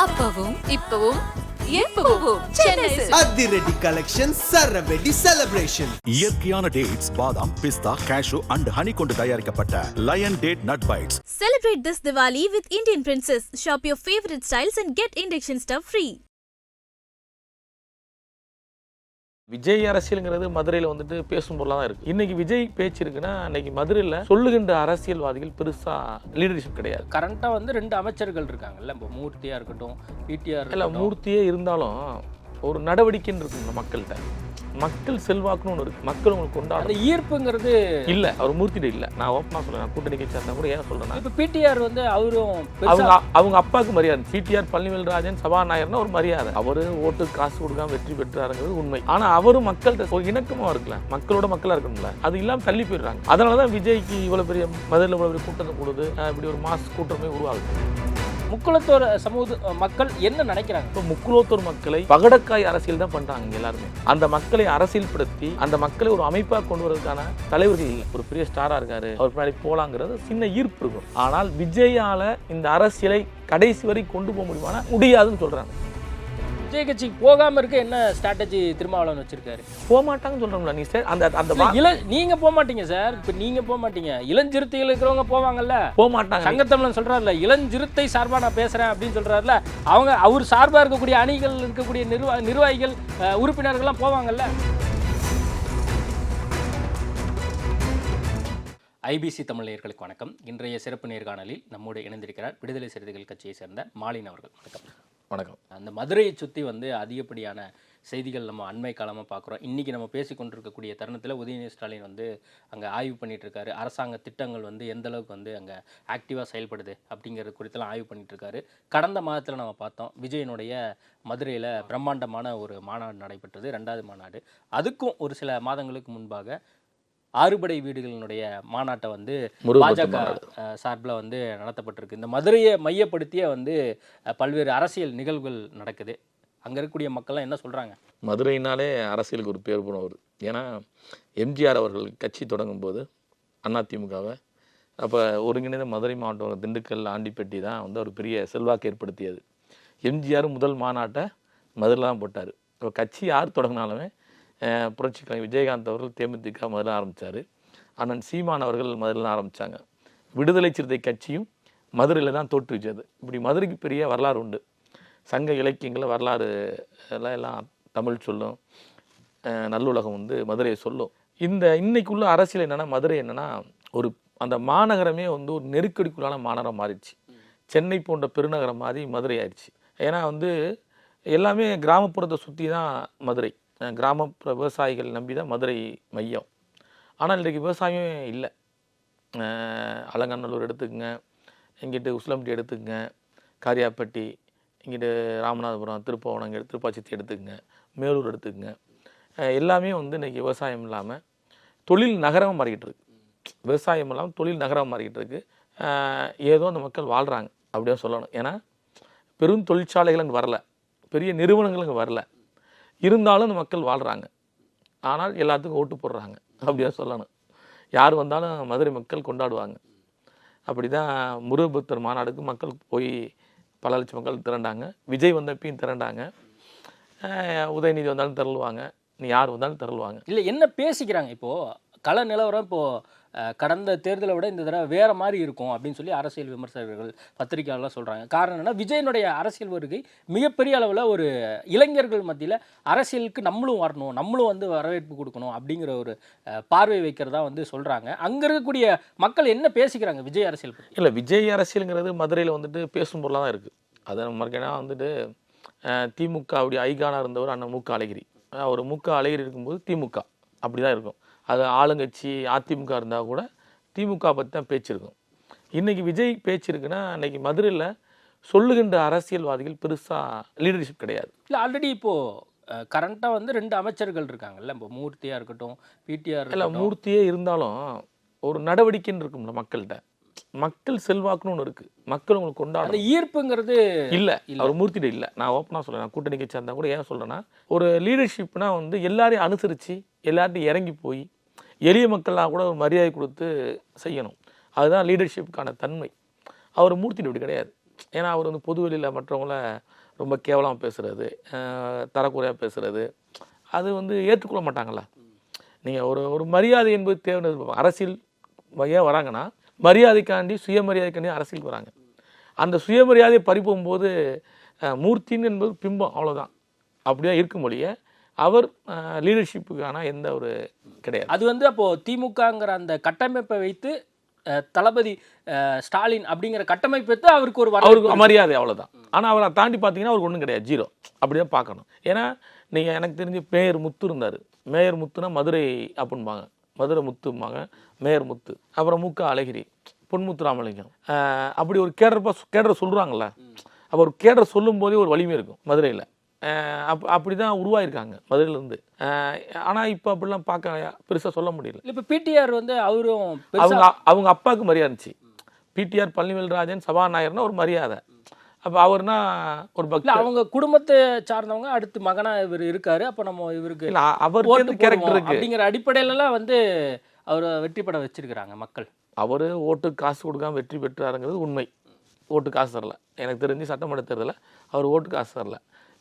அப்பவும் இப்பவும். அதிரடி கலெக்ஷன் சரவெடி செலிப்ரேஷன் இயற்கையான டேட்ஸ் பாதாம் பிஸ்தா கேஷு அண்ட் ஹனி கொண்டு தயாரிக்கப்பட்ட lion date nut bites Celebrate this Diwali with Indian Princess. Shop your favorite styles and get induction stuff free. Vijay அரசியலுங்கிறது மதுரையில் வந்துட்டு பேசும் பொருளாக தான் இருக்கு. இன்னைக்கு விஜய் பேச்சு இருக்குன்னா அன்னைக்கு மதுரையில் சொல்லுகின்ற அரசியல்வாதிகள் பெருசா லீடர்ஷிப் கிடையாது. கரண்ட்டாக வந்து ரெண்டு அமைச்சர்கள் இருக்காங்கல்ல இப்போ மூர்த்தியாக இருக்கட்டும் பிடிஆர் இல்லை மூர்த்தியே இருந்தாலும் ஒரு நடவடிக்கைன்னு இருக்கும் மக்கள்கிட்ட. மக்கள் செல்வாக்குன்னு ஒன்று இருக்கு. மக்கள் உங்களுக்கு கொண்டாடுறது ஈர்ப்புங்கிறது இல்ல அவர் மூர்த்திட்ட இல்ல. நான் ஓப்பனாக சொல்றேன். நான் கூட்டணி கட்சி சேர்ந்தா கூட ஏன் சொல்றேன்னா இப்போ பிடிஆர் வந்து அவரும் அவங்க அவங்க அப்பாவுக்கு மரியாதை. பிடிஆர் பழனிவேல் ராஜன் சபாநாயகர்னா ஒரு மரியாதை. அவரு ஓட்டு காசு கொடுக்காம வெற்றி பெற்றாருங்கிறது உண்மை. ஆனா அவரும் மக்கள்கிட்ட ஒரு இணக்கமா இருக்குல்ல மக்களோட மக்களா இருக்கணும்ல. அது இல்லாம தள்ளி போயிடுறாங்க. அதனாலதான் விஜய்க்கு இவ்வளவு பெரிய மதுரையில் இவ்வளவு பெரிய கூட்டத்தை கொடுது இப்படி ஒரு மாஸ் கூட்டமே உருவாகுது. முக்குளத்தோர் சமூக மக்கள் என்ன நினைக்கிறாங்க? இப்போ முக்குளத்தோர் மக்களை பகடக்காய் அரசியல் தான் பண்றாங்க எல்லாருமே. அந்த மக்களை அரசியல்படுத்தி அந்த மக்களை ஒரு அமைப்பாக கொண்டு வரதுக்கான தலைவர்கள் இல்லை. ஒரு பெரிய ஸ்டாரா இருக்காரு. அவர் பின்னாடி போலாங்கிறது சின்ன ஈர்ப்பு இருக்கும். ஆனால் விஜயால இந்த அரசியலை கடைசி வரை கொண்டு போக முடியுமானா முடியாதுன்னு சொல்றாங்க. விஜய் கட்சிக்கு போகாம இருக்க என்ன ஸ்ட்ராட்டஜி திருமாவளவன் வச்சிருக்காரு? போக மாட்டாங்கன்னு சொல்றோம்ல நீ சார் அந்த அந்த இள நீங்க போக மாட்டீங்க சார் இப்போ நீங்க போக மாட்டீங்க இளஞ்சிறுத்தைகள் இருக்கிறவங்க போவாங்கல்ல? போக மாட்டாங்க சங்கத்தமிழன் சொல்றாருல இளஞ்சிறுத்தை சார்பா நான் பேசுறேன் அப்படின்னு சொல்றாருல அவங்க அவர் சார்பா இருக்கக்கூடிய அணிகள் இருக்கக்கூடிய நிர்வா நிர்வாகிகள் அஹ், உறுப்பினர்கள்லாம் போவாங்கல்ல? ஐபிசி தமிழ் வணக்கம். இன்றைய சிறப்பு நேர்காணலில் நம்மோடு இணைந்திருக்கிறார் விடுதலை சிறுத்தைகள் கட்சியை சேர்ந்த மாலின் அவர்கள். வணக்கம். வணக்கம். அந்த மதுரையை சுற்றி வந்து அதிகப்படியான செய்திகள் நம்ம அண்மை காலமாக பார்க்குறோம் இன்றைக்கி நம்ம பேசி கொண்டிருக்கக்கூடிய தருணத்தில் உதயநிதி ஸ்டாலின் வந்து அங்கே ஆய்வு பண்ணிகிட்ருக்காரு அரசாங்க திட்டங்கள் வந்து எந்த அளவுக்கு வந்து அங்கே ஆக்டிவாக செயல்படுது அப்படிங்கிறது குறித்தெல்லாம் ஆய்வு பண்ணிகிட்ருக்காரு கடந்த மாதத்தில் நம்ம பார்த்தோம் விஜயனுடைய மதுரையில் பிரம்மாண்டமான ஒரு மாநாடு நடைபெற்றது ரெண்டாவது மாநாடு. அதுக்கும் ஒரு சில மாதங்களுக்கு முன்பாக ஆறுபடை வீடுகளினுடைய மாநாட்டை வந்து பாஜக. சார்பில் வந்து நடத்தப்பட்டிருக்கு. இந்த மதுரையை மையப்படுத்திய வந்து பல்வேறு அரசியல் நிகழ்வுகள் நடக்குது. அங்கே இருக்கக்கூடிய மக்கள்லாம் என்ன சொல்கிறாங்க மதுரையினாலே அரசியலுக்கு ஒரு பேர் போனவர். ஏன்னா எம்ஜிஆர் அவர்கள் கட்சி தொடங்கும் போது அதிமுகவை அப்போ ஒருங்கிணைந்த மதுரை மாவட்டம் திண்டுக்கல் ஆண்டிப்பட்டி தான் வந்து ஒரு பெரிய செல்வாக்கு ஏற்படுத்தியது. எம்ஜிஆர் முதல் மாநாட்டை மதுரையில் தான் போட்டார். இப்போ கட்சி யார் தொடங்கினாலுமே புரட்சி கலைஞர் விஜயகாந்த் அவர்கள் தேமுதிக முதல்ல ஆரம்பித்தார் அண்ணன் சீமான் அவர்கள் முதல்ல ஆரம்பித்தாங்க விடுதலை சிறுத்தை கட்சியும் மதுரையில் தான் தோற்றுவிச்சது இப்படி மதுரைக்கு பெரிய வரலாறு உண்டு. சங்க இலக்கியங்களில் வரலாறு எல்லாம் எல்லாம் தமிழ் சொல்லும். நல்லுலகம் வந்து மதுரையை சொல்லும். இந்த இன்னைக்குள்ள அரசியல் என்னென்னா மதுரை என்னென்னா ஒரு அந்த மாநகரமே வந்து ஒரு நெருக்கடிக்குள்ளான மாநகரம் மாறிடுச்சு. சென்னை போன்ற பெருநகரம் மாதிரி மதுரை ஆயிடுச்சு. ஏன்னா வந்து எல்லாமே கிராமப்புறத்தை சுற்றி தான் மதுரை. கிராமப்புற விவசாயிகள் நம்பி தான் மதுரை மையம். ஆனால் இன்றைக்கு விவசாயம் இல்லை. அலங்கநல்லூர் எடுத்துக்கங்க இங்கிட்டு உசிலம்பட்டி எடுத்துக்கங்க காரியாப்பட்டி இங்கிட்டு ராமநாதபுரம் திருப்பவனம் இங்கே திருப்பாச்சித்தி எடுத்துக்கங்க மேலூர் எடுத்துக்கங்க. எல்லாமே வந்து இன்றைக்கி விவசாயம் இல்லாமல் தொழில் நகரமாக மாறிக்கிட்டு இருக்கு விவசாயம் இல்லாமல் தொழில் நகரமாக மாறிக்கிட்டு இருக்கு ஏதோ அந்த மக்கள் வாழ்கிறாங்க அப்படியே சொல்லணும். ஏன்னா பெரும் தொழிற்சாலைகள் அங்கே வரல. பெரிய நிறுவனங்கள் அங்கே வரல. இருந்தாலும் அந்த மக்கள் வாழ்கிறாங்க ஆனால் எல்லாத்துக்கும் ஓட்டு போடுறாங்க. அப்படியே சொல்லணும். யார் வந்தாலும் மதுரை மக்கள் கொண்டாடுவாங்க. அப்படி தான் முருகபக்தர் மாநாடுக்கு மக்கள் போய் பல லட்சம் மக்கள் திரண்டாங்க. விஜய் வந்தப்பையும் திரண்டாங்க. உதயநிதி வந்தாலும் திரளுவாங்க. நீ யார் வந்தாலும் திரளுவாங்க. இல்லை என்ன பேசிக்கிறாங்க இப்போது கள நிலவரம் இப்போது கடந்த தேர்தலை விட இந்த தடவை வேறு மாதிரி இருக்கும் அப்படின்னு சொல்லி அரசியல் விமர்சகர்கள் பத்திரிகையாளர்லாம் சொல்கிறாங்க காரணம் என்னென்னா விஜயனுடைய அரசியல் வருகை மிகப்பெரிய அளவில் ஒரு இளைஞர்கள் மத்தியில் அரசியலுக்கு நம்மளும் வரணும் நம்மளும் வந்து வரவேற்பு கொடுக்கணும் அப்படிங்கிற ஒரு பார்வை வைக்கிறதா வந்து சொல்கிறாங்க அங்கே இருக்கக்கூடிய மக்கள் என்ன பேசிக்கிறாங்க விஜய் அரசியல் பற்றி இல்லை விஜய் அரசியலுங்கிறது மதுரையில் வந்துட்டு பேசும் பொருளாக தான் இருக்குது அதை நம்ம மறக்கனா வந்துட்டு திமுக அப்படி ஐகானாக இருந்தவர் அண்ணன் மூக்க அழகிரி. அவர் மூக்க அழகிரி இருக்கும்போது திமுக. அப்படி தான் இருக்கும். அது ஆளுங்கட்சி அதிமுக இருந்தால் கூட திமுக பற்றி தான் பேச்சு இருக்கும். இன்றைக்கி விஜய் பேச்சு இருக்குன்னா அன்னைக்கு மதுரையில் சொல்லுகின்ற அரசியல்வாதிகள் பெருசாக லீடர்ஷிப் கிடையாது. இல்லை ஆல்ரெடி இப்போது கரண்ட்டாக வந்து ரெண்டு அமைச்சர்கள் இருக்காங்கல்ல இப்போ மூர்த்தியாக இருக்கட்டும் பிடிஆர் இல்லை மூர்த்தியே இருந்தாலும் ஒரு நடவடிக்கைன்னு இருக்கும்ல மக்கள்கிட்ட. மக்கள் செல்வாக்குன்னு ஒன்று இருக்குது மக்கள் உங்களுக்கு அந்த ஈர்ப்புங்கிறது இல்ல அவர் மூர்த்திட்ட இல்ல. நான் ஓப்பனாக சொல்றேன். நான் கூட்டணி கட்சி இருந்தால் கூட ஏன் சொல்றேன்னா ஒரு லீடர்ஷிப்னா வந்து எல்லாரையும் அனுசரித்து எல்லார்ட்டையும் இறங்கி போய் எளிய மக்கள்லாம் கூட ஒரு மரியாதை கொடுத்து செய்யணும். அதுதான் லீடர்ஷிப்புக்கான தன்மை. அவர் மூர்த்திட்டு இப்படி கிடையாது. ஏன்னா அவர் வந்து பொதுவெளியில் மற்றவங்கள ரொம்ப கேவலமாக பேசுகிறது தரக்குறையாக பேசுகிறது அது வந்து ஏற்றுக்கொள்ள மாட்டாங்களா? நீங்கள் ஒரு ஒரு மரியாதை என்பது தேவை அரசியல் ஏன் வராங்கன்னா மரியாதைக்காண்டி சுயமரியாதைக்காண்டி அரசியலுக்கு வராங்க. அந்த சுயமரியாதையை பறிப்போகும்போது மூர்த்தின்னு என்பது பிம்பம் அவ்வளோதான் அப்படியே இருக்கும் மொழிய அவர் லீடர்ஷிப்புக்கான எந்த ஒரு கிடையாது. அது வந்து அப்போ திமுகங்கிற அந்த கட்டமைப்பை வைத்து தளபதி ஸ்டாலின் அப்படிங்கிற கட்டமைப்பு வைத்து அவருக்கு ஒரு அவருக்கு மரியாதை அவ்வளோதான் ஆனால் அவரை தாண்டி பார்த்தீங்கன்னா அவருக்கு ஒன்றும் கிடையாது. ஜீரோ. அப்படிதான் பார்க்கணும். ஏன்னா நீங்கள் எனக்கு தெரிஞ்சு மேயர் முத்து இருந்தார். மேயர் முத்துனா மதுரை அப்படிம்பாங்க. மதுரை முத்தும்பாங்க. மேயர் முத்து. அப்புறம் மூக்க அழகிரி. பொன்முத்து ராமலிங்கம் அப்படி ஒரு கேடரப்பா கேடரை சொல்கிறாங்கல்ல அப்போ ஒரு கேடரை சொல்லும் போதே ஒரு வலிமை இருக்கும் மதுரையில். அப் அப்படி தான் உருவாயிருக்காங்க மதுரையிலேருந்து. ஆனால் இப்போ அப்படிலாம் பார்க்க பெருசாக சொல்ல முடியல. இப்போ பிடிஆர் வந்து அவரும் அவங்க அவங்க அப்பாவுக்கு மரியாதை இருந்துச்சு. பிடிஆர் பழனிவேல்ராஜன் சபாநாயகர்னா ஒரு மரியாதை. அப்போ அவர்னா ஒரு பக்தர். அவங்க குடும்பத்தை சார்ந்தவங்க அடுத்து மகனா இவர் இருக்காரு. அப்ப நம்ம இவருக்கு இல்ல ஓட்டு கேரக்டர் இருக்கு. அப்படிங்கிற அடிப்படையிலலாம் வந்து அவரை வெற்றி பெற வச்சிருக்கிறாங்க மக்கள். அவரு ஓட்டு காசு கொடுக்காம வெற்றி பெற்றாருங்கிறது உண்மை. ஓட்டு காசு தரல. எனக்கு தெரிஞ்சு சட்டமன்ற தேர்தலில் அவர் ஓட்டு காசு தரல.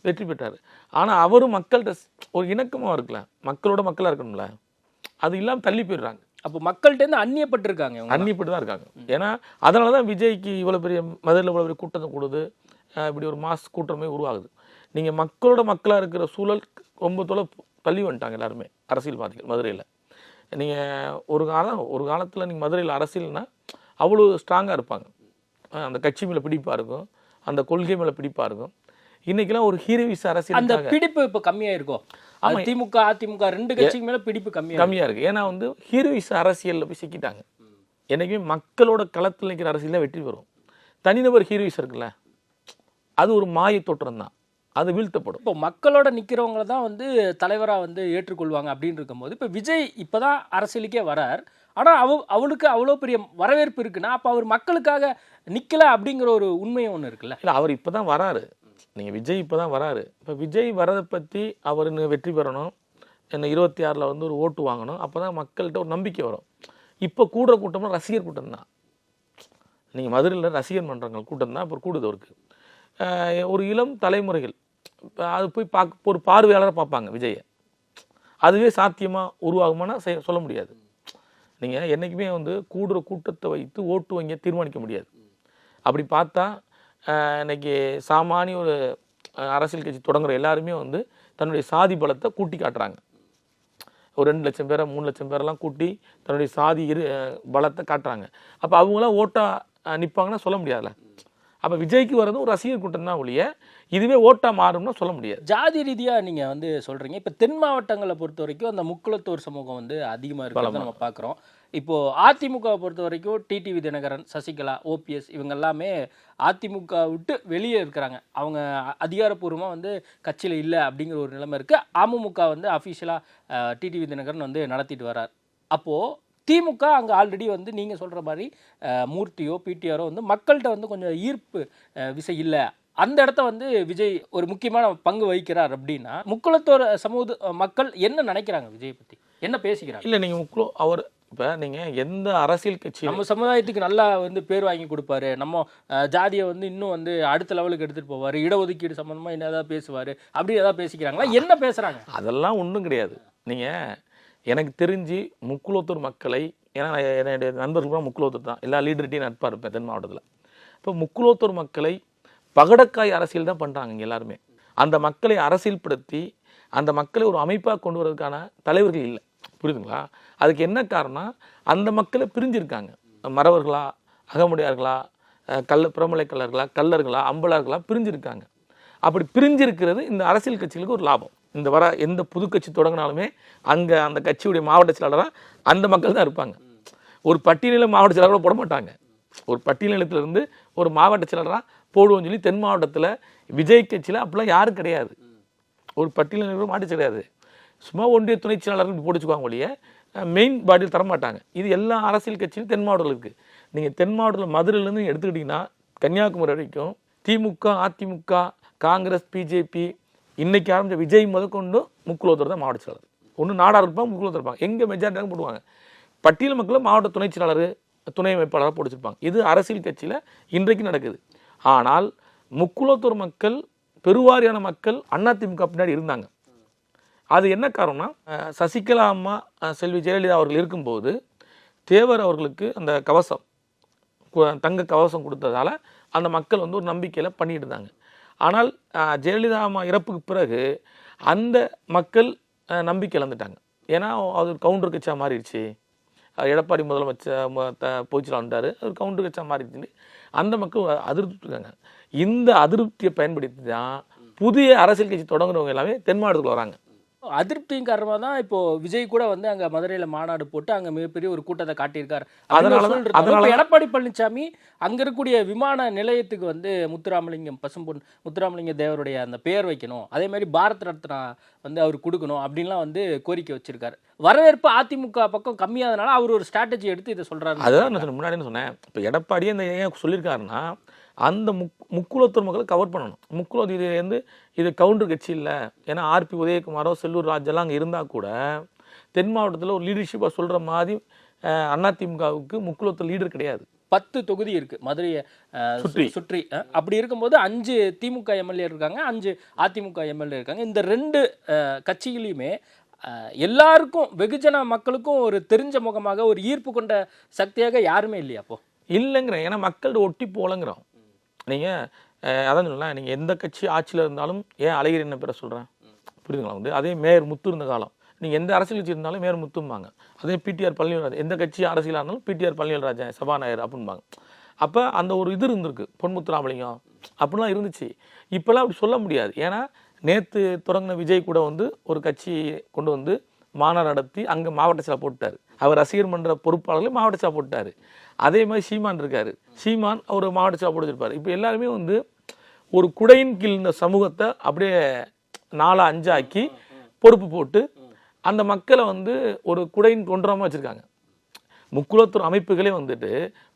வெற்றி பெற்றார். ஆனா அவரும் மக்கள்கிட்ட ஒரு இணக்கமா இருக்கலாம். மக்களோட மக்களா இருக்கணும்ல. அது இல்லாம தள்ளி போயிடுறாங்க. அப்போ மக்கள்கிட்ட இருந்து அந்நியப்பட்டிருக்காங்க அன்னிப்பட்டு தான் இருக்காங்க. ஏன்னா அதனால தான் விஜய்க்கு இவ்வளோ பெரிய மதுரையில் இவ்வளோ பெரிய கூட்டத்தை கூடுது. இப்படி ஒரு மாஸ் கூட்டமே உருவாகுது. நீங்கள் மக்களோட மக்களாக இருக்கிற சூழல் ரொம்ப தொலை தள்ளி வந்துட்டாங்க எல்லாருமே. அரசியல்வாதிகள் மதுரையில். நீங்கள் ஒரு காலம் ஒரு காலத்தில் நீங்கள் மதுரையில் அரசியல்னா அவ்வளோ ஸ்ட்ராங்காக இருப்பாங்க. அந்த கட்சி மேலே பிடிப்பாக இருக்கும். அந்த கொள்கை மேலே பிடிப்பாக இருக்கும். இன்றைக்கெல்லாம் ஒரு அந்த அரசியல் பிடிப்பு இப்ப கம்மியா இருக்கும் அது திமுக அதிமுக ரெண்டு கட்சிக்கு மேல பிடிப்பு கம்மியா கம்மியாக இருக்குது ஏன்னா வந்து ஹீரோயிஸ் அரசியலில் போய் சிக்கிட்டாங்க. என்றைக்குமே மக்களோட களத்தில் நிற்கிற அரசியல் தான் வெற்றி பெறும். தனிநபர் ஹீரோயிஸ் இருக்குல்ல அது ஒரு மாய தோற்றம் தான். அது வீழ்த்தப்படும். இப்போ மக்களோட நிக்கிறவங்கள தான் வந்து தலைவரா வந்து ஏற்றுக்கொள்வாங்க அப்படின்னு இருக்கும்போது இப்போ விஜய் இப்பதான் அரசியலுக்கே வரார். ஆனா அவ அவளுக்கு அவ்வளோ பெரிய வரவேற்பு இருக்குன்னா அப்போ அவர் மக்களுக்காக நிக்கல அப்படிங்கிற ஒரு உண்மையும் ஒன்று இருக்குல்ல? இல்லை அவர் இப்போ தான் வராரு. நீங்கள் விஜய் இப்போ தான் வராரு. இப்போ விஜய் வரதை பற்றி அவர் இன்னும் வெற்றி பெறணும். என்ன இருபத்தி ஆறில் வந்து ஒரு ஓட்டு வாங்கணும். அப்போ தான் மக்கள்கிட்ட ஒரு நம்பிக்கை வரும். இப்போ கூடுற கூட்டம்னா ரசிகர் கூட்டம் தான். நீங்கள் மதுரையில் ரசிகர் மன்றங்கள் கூட்டம் தான் இப்போ கூடுது அவருக்கு. ஒரு இளம் தலைமுறைகள் அது போய் பார்க்க ஒரு பார்வையாளரை பார்ப்பாங்க விஜயை. அதுவே சாத்தியமாக உருவாகுமானா செய்ய சொல்ல முடியாது. நீங்கள் என்றைக்குமே வந்து கூடுற கூட்டத்தை வைத்து ஓட்டு வங்கியை தீர்மானிக்க முடியாது. அப்படி பார்த்தா ஆஹ் இன்னைக்கு சாமானிய ஒரு அரசியல் கட்சி தொடங்குற எல்லாருமே வந்து தன்னுடைய சாதி பலத்தை கூட்டி காட்டுறாங்க. ஒரு ரெண்டு லட்சம் பேரை மூணு லட்சம் பேரெல்லாம் கூட்டி தன்னுடைய சாதி இரு பலத்தை காட்டுறாங்க. அப்போ அவங்களாம் ஓட்டா அஹ் நிப்பாங்கன்னா சொல்ல முடியாதுல்ல. அப்போ விஜய்க்கு வர்றது ஒரு ரசிகர் கூட்டம் தான் ஒழிய இதுவே ஓட்டா மாறும்னா சொல்ல முடியாது. ஜாதி ரீதியா நீங்க வந்து சொல்றீங்க. இப்போ தென் மாவட்டங்களை பொறுத்த வரைக்கும் அந்த முக்குளத்தோர் சமூகம் வந்து அதிகமா இருக்கிறத நம்ம பார்க்குறோம் இப்போது அதிமுகவை பொறுத்த வரைக்கும் டிடிவி தினகரன் சசிகலா ஓபிஎஸ் இவங்க எல்லாமே அதிமுக விட்டு வெளியே இருக்கிறாங்க. அவங்க அதிகாரப்பூர்வமாக வந்து கட்சியில் இல்லை அப்படிங்கிற ஒரு நிலைமை இருக்குது அமமுக வந்து அஃபிஷியலாக டிடிவி தினகரன் வந்து நடத்திட்டு வரார் அப்போது திமுக அங்கே ஆல்ரெடி வந்து நீங்கள் சொல்கிற மாதிரி மூர்த்தியோ பிடிஆரோ வந்து மக்கள்கிட்ட வந்து கொஞ்சம் ஈர்ப்பு விசை இல்லை. அந்த இடத்த வந்து விஜய் ஒரு முக்கியமான பங்கு வகிக்கிறார் அப்படின்னா முக்குளத்தோர் சமூக மக்கள் என்ன நினைக்கிறாங்க விஜய் பற்றி என்ன பேசிக்கிறாங்க? இல்லை நீங்கள் முக்குளம் அவர் இப்போ நீங்கள் எந்த அரசியல் கட்சி நம்ம சமுதாயத்துக்கு நல்லா வந்து பேர் வாங்கி கொடுப்பாரு. நம்ம ஜாதியை வந்து இன்னும் வந்து அடுத்த லெவலுக்கு எடுத்துகிட்டு போவார். இடஒதுக்கீடு சம்மந்தமாக என்ன ஏதாவது பேசுவார். அப்படி ஏதாவது பேசிக்கிறாங்களா? என்ன பேசுகிறாங்க அதெல்லாம் ஒன்றும் கிடையாது. நீங்கள் எனக்கு தெரிஞ்சு முக்குளத்தூர் மக்களை ஏன்னா என்னுடைய நண்பர்கள் கூட முக்குளத்தூர் தான். எல்லா லீடர்கிட்டையும் நட்பாக இருப்பேன் தென் மாவட்டத்தில். இப்போ முக்குளத்தூர் மக்களை பகடக்காய் அரசியல் தான் பண்ணுறாங்க இங்கே எல்லாருமே. அந்த மக்களை அரசியல்படுத்தி அந்த மக்களை ஒரு அமைப்பாக கொண்டு வரதுக்கான தலைவர்கள் இல்லை. புரியுதுங்களா? அதுக்கு என்ன காரணம் அந்த மக்களை பிரிஞ்சிருக்காங்க. மறவர்களா அகமுடையார்களா கல் பிரமலை கல்லர்களா கல்லர்களா அம்பலர்களா பிரிஞ்சிருக்காங்க. அப்படி பிரிஞ்சிருக்கிறது இந்த அரசியல் கட்சிகளுக்கு ஒரு லாபம். இந்த வர எந்த புது கட்சி தொடங்கினாலுமே அங்கே அந்த கட்சியுடைய மாவட்ட செயலாளராக அந்த மக்கள் தான் இருப்பாங்க. ஒரு பட்டியலில் மாவட்ட செயலாளர் போட மாட்டாங்க. ஒரு பட்டியலினத்திலிருந்து ஒரு மாவட்ட செயலாளராக போடுவோம்னு சொல்லி தென் மாவட்டத்தில் விஜய் கட்சியில் அப்படிலாம் யாரும் கிடையாது. ஒரு பட்டியலினர் மாட்டு கிடையாது. சும்மா ஒன்றிய துணை செயலாளர்கள் போட்டுச்சுக்குவாங்க ஒழிய மெயின் பாடியில் தரமாட்டாங்க. இது எல்லா அரசியல் கட்சியும் தென் மாவட்டத்தில் இருக்குது நீங்கள் தென் மாவட்டத்தில் மதுரையிலேருந்து எடுத்துக்கிட்டிங்கன்னா கன்னியாகுமரி வரைக்கும் திமுக அதிமுக காங்கிரஸ் பிஜேபி இன்றைக்கி ஆரம்பிச்ச விஜய் முதற்கொண்டு முக்குலோத்தர் தான் மாவட்ட செயலாளர். ஒன்று நாடாக இருப்பாங்க முக்குலோத்தர் இருப்பாங்க. எங்கே மெஜாரிட்டி போடுவாங்க. பட்டியல் மக்களும் மாவட்ட துணை செயலாளர் துணை அமைப்பாளராக பிடிச்சிருப்பாங்க இது அரசியல் கட்சியில் இன்றைக்கு நடக்குது. ஆனால் முக்குலத்தூர் மக்கள் பெருவாரியான மக்கள் அதிமுக பின்னாடி இருந்தாங்க. அது என்ன காரணம்னா சசிகலா அம்மா செல்வி ஜெயலலிதா அவர்கள் இருக்கும்போது தேவர் அவர்களுக்கு அந்த கவசம் தங்க கவசம் கொடுத்ததால அந்த மக்கள் வந்து ஒரு நம்பிக்கையில் பண்ணிட்டு இருந்தாங்க ஆனால் ஜெயலலிதா அம்மா இறப்புக்கு பிறகு அந்த மக்கள் நம்பிக்கை இழந்துட்டாங்க. ஏன்னா அது கவுண்டர் கட்சியாக மாறிடுச்சு. எடப்பாடி முதலமைச்சர் மு- த- வந்தார் அது கவுண்டர் கட்சியா மாறிடுச்சுன்னு அந்த மக்கள் அதிருப்தி இருக்காங்க இந்த அதிருப்தியை பயன்படுத்தி தான் புதிய அரசியல் கட்சி தொடங்குறவங்க எல்லாமே தென் மாவட்டத்துக்கு வராங்க. அதிருப்தியின் காரணமாக தான் இப்போ விஜய் கூட வந்து அங்க மதுரையில மாநாடு போட்டு அங்க மிகப்பெரிய ஒரு கூட்டத்தை காட்டியிருக்காரு. அதனால தான்- அதனால அதனால தான் எடப்பாடி பழனிசாமி அங்க இருக்கக்கூடிய விமான நிலையத்துக்கு வந்து முத்துராமலிங்கம் பசும்பொன் முத்துராமலிங்க தேவருடைய அந்த பெயர் வைக்கணும். அதே மாதிரி பாரத் ரத்னா வந்து அவர் கொடுக்கணும் அப்படின்லாம் வந்து கோரிக்கை வச்சிருக்காரு. வரவேற்பு அதிமுக பக்கம் கம்மியாதனால அவர் ஒரு ஸ்ட்ராட்டஜி எடுத்து இதை சொல்றாரு அதுதான் நான் முன்னாடியே சொன்னேன். இப்போ எடப்பாடியே இந்த ஏன் சொல்லியிருக்காருன்னா அந்த முக் முக்குலத்தூர் மக்களை கவர் பண்ணணும். முக்குலத்தூர் இது வந்து இது கவுண்டர் கட்சி இல்லை ஏன்னா ஆர்பி உதயகுமாரோ செல்லூர் ராஜெல்லாம் அங்கே இருந்தால் கூட தென் மாவட்டத்தில் ஒரு லீடர்ஷிப்பாக சொல்கிற மாதிரி அதிமுகவுக்கு முக்குலத்தூர் லீடர் கிடையாது. பத்து தொகுதி இருக்கு. மதுரையை சுற்றி. சுற்றி. அப்படி இருக்கும்போது அஞ்சு திமுக எம்எல்ஏ இருக்காங்க அஞ்சு அதிமுக எம்எல்ஏ இருக்காங்க. இந்த ரெண்டு கட்சிகளையுமே எல்லாருக்கும் வெகுஜன மக்களுக்கும் ஒரு தெரிஞ்ச முகமாக ஒரு ஈர்ப்பு கொண்ட சக்தியாக யாருமே இல்லையா அப்போ? இல்லைங்கிறேன். ஏன்னா மக்கள்கிட்ட ஒட்டி போலங்கிறோம் நீங்கள் அதான் சொல்லலாம் நீங்கள் எந்த கட்சி ஆட்சியில் இருந்தாலும் ஏன் அழகிரி என்ன பேரை சொல்கிறேன் புரியுதுங்களா வந்து? அதே மேயர் முத்து இருந்த காலம். நீங்கள் எந்த அரசியல் கட்சி இருந்தாலும் மேயர் முத்தும்பாங்க. அதே பிடிஆர் பழனிவராஜன் எந்த கட்சி அரசியலாக இருந்தாலும் பிடிஆர் பழனிவராஜன் சபாநாயகர் அப்படின்பாங்க அப்போ அந்த ஒரு இது இருந்திருக்கு பொன்முத்துராமலிங்கம் அப்படிலாம் இருந்துச்சு. இப்போல்லாம் அப்படி சொல்ல முடியாது. ஏன்னா நேற்று தொடங்கின விஜய் கூட வந்து ஒரு கட்சி கொண்டு வந்து மாநாடு நடத்தி அங்கே மாவட்ட செயலா போட்டார் அவர் ரசிகர் மன்ற பொறுப்பாளர்களே மாவட்ட செயலா போட்டார் அதே மாதிரி சீமான் இருக்கார். சீமான் அவர் மாவட்ட செயலா போட்டுருப்பார் இப்போ எல்லாருமே வந்து ஒரு குடையின் கீழ் இந்த சமூகத்தை அப்படியே நாலா அஞ்சாக்கி பொறுப்பு போட்டு அந்த மக்களை வந்து ஒரு குடையின் கொன்றமாக வச்சுருக்காங்க. முக்குலத்தூர் அமைப்புகளே வந்துட்டு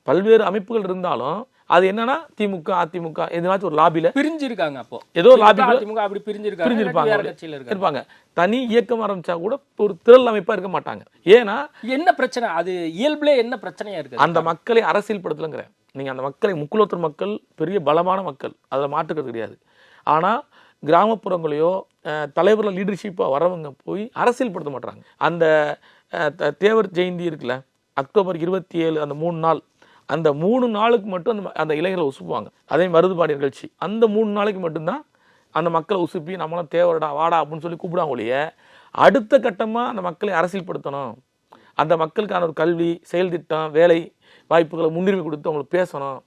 பல்வேறு அமைப்புகள் இருந்தாலும் அது என்னன்னா திமுக அதிமுக எதுனாச்சும் ஒரு லாபில பிரிஞ்சு இருக்காங்க அப்போ. ஏதோ ஒரு லாபிக்குள்ள அதிமுக அப்படி பிரிஞ்சிருக்காங்க. பிரிஞ்சிருப்பாங்க. இருப்பாங்க. தனி இயக்கம் ஆரம்பிச்சா கூட ஒரு திரள் அமைப்பா இருக்க மாட்டாங்க. ஏன்னா என்ன பிரச்சனை? அது இயல்புலே என்ன பிரச்சனையா இருக்கு அந்த மக்களை அரசியல் படுத்தலங்கிறேன் நீங்க அந்த மக்களை முக்குலத்தூர் மக்கள் பெரிய பலமான மக்கள். அதுல மாற்றுக்கிறது கிடையாது. ஆனா கிராமப்புறங்களையோ தலைவர்கள் லீடர்ஷிப்பாக வரவங்க போய் அரசியல் படுத்த மாட்டாங்க அந்த தேவர் ஜெயந்தி இருக்குல்ல அக்டோபர் இருபத்தி ஏழு அந்த மூணு நாள். அந்த மூணு நாளுக்கு மட்டும் அந்த அந்த இளைஞர்களை உசுப்புவாங்க. அதே மருதுபாடி நிகழ்ச்சி. அந்த மூணு நாளைக்கு மட்டும்தான் அந்த மக்களை உசுப்பி நம்மளாம் தேவைடா வாடா அப்படின்னு சொல்லி கூப்பிடுவாங்க ஒழிய அடுத்த கட்டமாக அந்த மக்களை அரசியல்படுத்தணும். அந்த மக்களுக்கான ஒரு கல்வி செயல் திட்டம் வேலை வாய்ப்புகளை முன்னுரிமை கொடுத்து அவங்களுக்கு பேசணும்.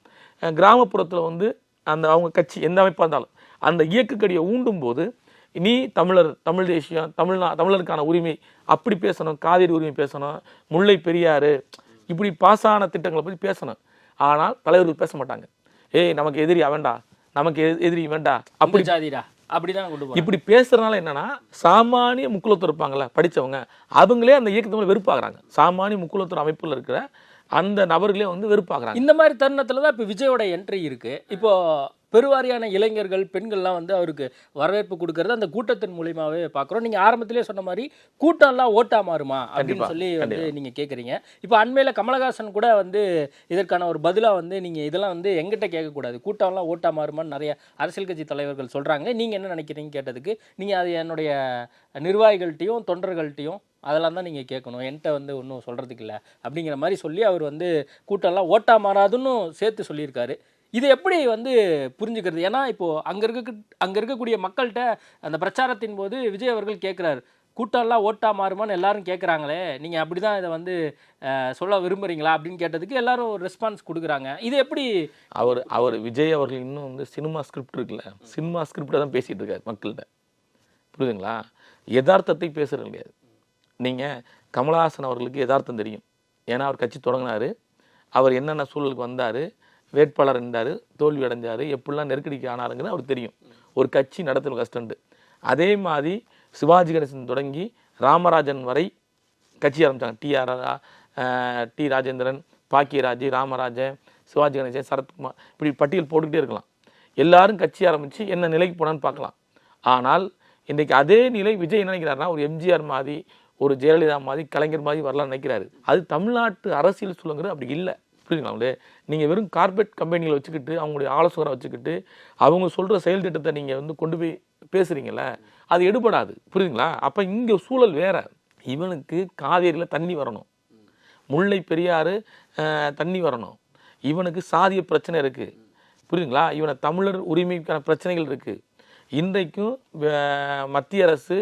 கிராமப்புறத்தில் வந்து அந்த அவங்க கட்சி எந்த அமைப்பாக இருந்தாலும் அந்த இயக்கக்கடியை ஊண்டும் போது நீ தமிழர் தமிழ் தேசியம் தமிழ்நா தமிழருக்கான உரிமை அப்படி பேசணும் காவிரி உரிமை பேசணும் முல்லை பெரியாறு இப்படி பாசான திட்டங்களை பற்றி பேசணும். ஆனால் தலைவர்கள் பேச மாட்டாங்க. ஏய் நமக்கு எதிரி அவன்டா. நமக்கு எதிரி வேண்டா அப்படி ஜாதிடா. அப்படிதான் கொண்டு இப்படி பேசுறதுனால என்னன்னா சாமானிய முக்குலத்தூர் இருப்பாங்கல்ல படிச்சவங்க அவங்களே அந்த இயக்கத்து வெறுப்பாகிறாங்க சாமானிய முக்குலத்தூர் அமைப்புல இருக்கிற அந்த நபர்களே வந்து வெறுப்பாகிறாங்க இந்த மாதிரி தருணத்துல தான் இப்போ விஜயோட என்ட்ரி இருக்கு. இப்போ பெருவாரியான இளைஞர்கள் பெண்கள்லாம் வந்து அவருக்கு வரவேற்பு கொடுக்கறது அந்த கூட்டத்தின் மூலியமாவே பார்க்குறோம். நீங்க ஆரம்பத்திலே சொன்ன மாதிரி கூட்டம்லாம் ஓட்டா மாறுமா அப்படின்னு சொல்லி வந்து கண்டிப்பா. நீங்க கேக்குறீங்க இப்போ அண்மையில கமலஹாசன் கூட வந்து இதற்கான ஒரு பதிலா வந்து நீங்க இதெல்லாம் வந்து எங்கிட்ட கேட்கக்கூடாது. கூட்டம்லாம் ஓட்டா மாறுமான்னு நிறைய அரசியல் கட்சி தலைவர்கள் சொல்றாங்க. நீங்க என்ன நினைக்கிறீங்க கேட்டதுக்கு நீங்க அது என்னுடைய நிர்வாகிகள்ட்டையும் தொண்டர்கள்ட்டையும் அதெல்லாம் தான் நீங்கள் கேட்கணும். என்கிட்ட வந்து ஒன்றும் சொல்கிறதுக்கு இல்லை. அப்படிங்கிற மாதிரி சொல்லி அவர் வந்து கூட்டம்லாம் ஓட்டா மாறாதுன்னு சேர்த்து சொல்லியிருக்காரு. இது எப்படி வந்து புரிஞ்சுக்கிறது? ஏன்னா இப்போது அங்கே இருக்க அங்கே இருக்கக்கூடிய மக்கள்கிட்ட அந்த பிரச்சாரத்தின் போது விஜய் அவர்கள் கேட்குறாரு கூட்டம்லாம் ஓட்டா மாறுமான்னு எல்லாரும் கேட்குறாங்களே நீங்கள் அப்படி தான் இதை வந்து சொல்ல விரும்புகிறீங்களா அப்படின்னு கேட்டதுக்கு எல்லாரும் ஒரு ரெஸ்பான்ஸ் கொடுக்குறாங்க. இது எப்படி அவர் அவர் விஜய் அவர்கள் இன்னும் வந்து சினிமா ஸ்கிரிப்ட் இருக்குல்ல சினிமா ஸ்கிரிப்டை தான் பேசிகிட்டு இருக்காரு மக்கள்கிட்ட. புரியுதுங்களா? யதார்த்தத்தை பேசுகிறது கிடையாது. நீங்கள் கமலஹாசன் அவர்களுக்கு யதார்த்தம் தெரியும். ஏன்னா அவர் கட்சி தொடங்கினார். அவர் என்னென்ன சூழலுக்கு வந்தார்? வேட்பாளர் இருந்தார் தோல்வி அடைஞ்சார் எப்படிலாம் நெருக்கடிக்கு ஆனாருங்கிறது அவர் தெரியும். ஒரு கட்சி நடத்தணும் கஷ்டம்ட்டு அதே மாதிரி சிவாஜி கணேசன் தொடங்கி ராமராஜன் வரை கட்சி ஆரம்பித்தாங்க டிஆர் டி ராஜேந்திரன் பாக்கியராஜ் ராமராஜன் சிவாஜி கணேசன் சரத்குமார் இப்படி பட்டியல் போட்டுக்கிட்டே இருக்கலாம். எல்லாரும் கட்சி ஆரம்பித்து என்ன நிலைக்கு போனான்னு பார்க்கலாம். ஆனால் இன்றைக்கு அதே நிலை விஜய் என்ன நினைக்கிறாருன்னா ஒரு எம்ஜிஆர் மாதிரி ஒரு ஜெயலலிதா மாதிரி கலைஞர் மாதிரி வரலாம்னு நினைக்கிறாரு. அது தமிழ்நாட்டு அரசியல் சொல்லுங்கிறது அப்படி இல்லை. புரியுதுங்களா? உங்களுக்கு நீங்கள் வெறும் கார்பரேட் கம்பெனிகளை வச்சுக்கிட்டு அவங்களுடைய ஆலோசகரை வச்சுக்கிட்டு அவங்க சொல்கிற செயல் திட்டத்தை நீங்கள் வந்து கொண்டு போய் பேசுகிறீங்கள அது எடுபடாது. புரியுதுங்களா? அப்போ இங்கே சூழல் வேறு. இவனுக்கு காவேரியில் தண்ணி வரணும். முல்லை பெரியாறு தண்ணி வரணும். இவனுக்கு சாதிய பிரச்சனை இருக்குது புரியுதுங்களா? இவனை தமிழர் உரிமைக்கான பிரச்சனைகள் இருக்குது இன்றைக்கும் மத்திய அரசு